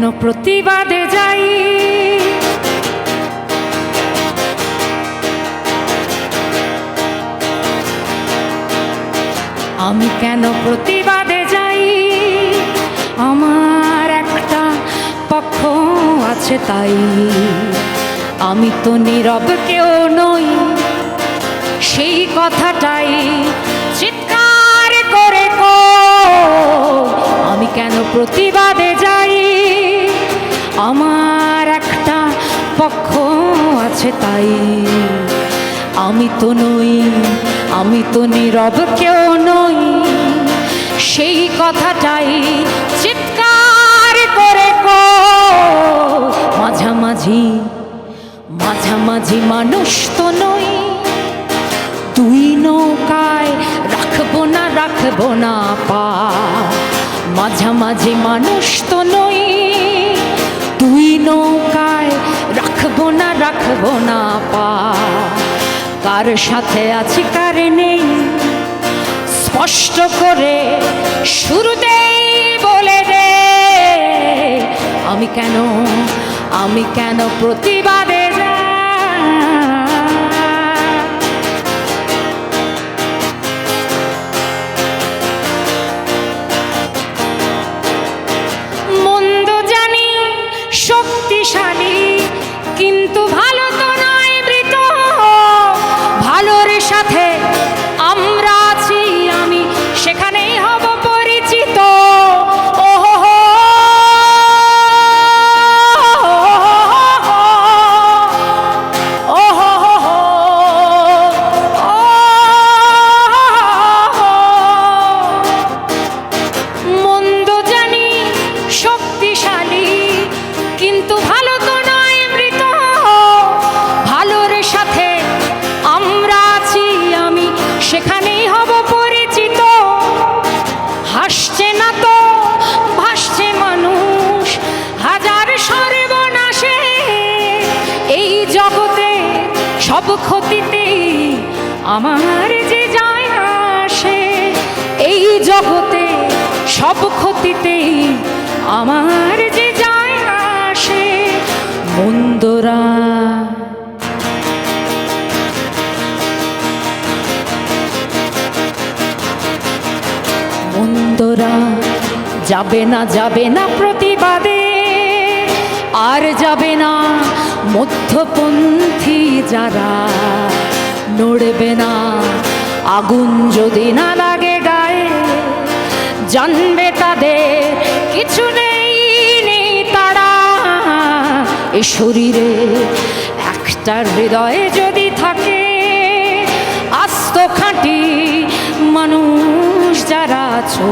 কেন প্রতিবাদে যাই। আমি কেন প্রতিবাদে যাই? আমার একটা পক্ষ আছে তাই। আমি তো নীরব কেউ নই, সেই কথাটাই চিৎকার করে কো আমি কেন প্রতিবাদে আছে তাই। আমি তো নই, আমি তো নীরব কেউ নই। সেই কথাটাই চিৎকার করে মাঝামাঝি মাঝামাঝি মানুষ তো নই। তুই নৌকায় রাখব না রাখব না পা। মাঝামাঝি মানুষ তো নই। তুই নৌকায় রাখব না রাখব না পা। কার সাথে আছি, কার নেই, স্পষ্ট করে শুরুতেই বলে দে। আমি কেন আমি কেন প্রতিবাদে সব ক্ষতিতেই আমার যে যায় আসে, এই জগতে সব ক্ষতিতেই আমার যে যায় আসে মন্দরা মন্দরা যাবে না যাবে না প্রতিবাদে আর যাবে না মধ্যপন্থী যারা। নড়বে না, আগুন যদি না লাগে গায়ে, জানবে তাদের কিছু নেই নেই তারা। এ শরীরে একটা হৃদয়ে যদি থাকে, আস্ত খাঁটি মানুষ যারা আছো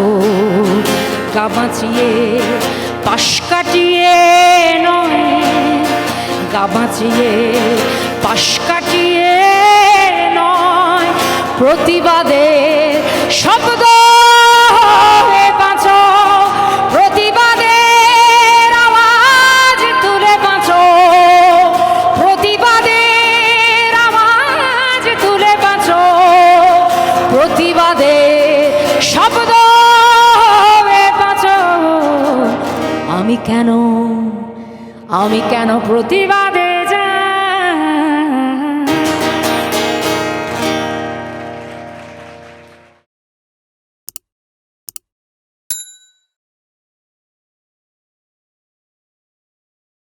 গামাচিয়ে গামাচিয়ে পাশ কাটিয়ে নয় প্রতিবাদে শব্দ বাঁচো প্রতিবাদের শব্দ আমি কেন আমি কেন প্রতিবাদে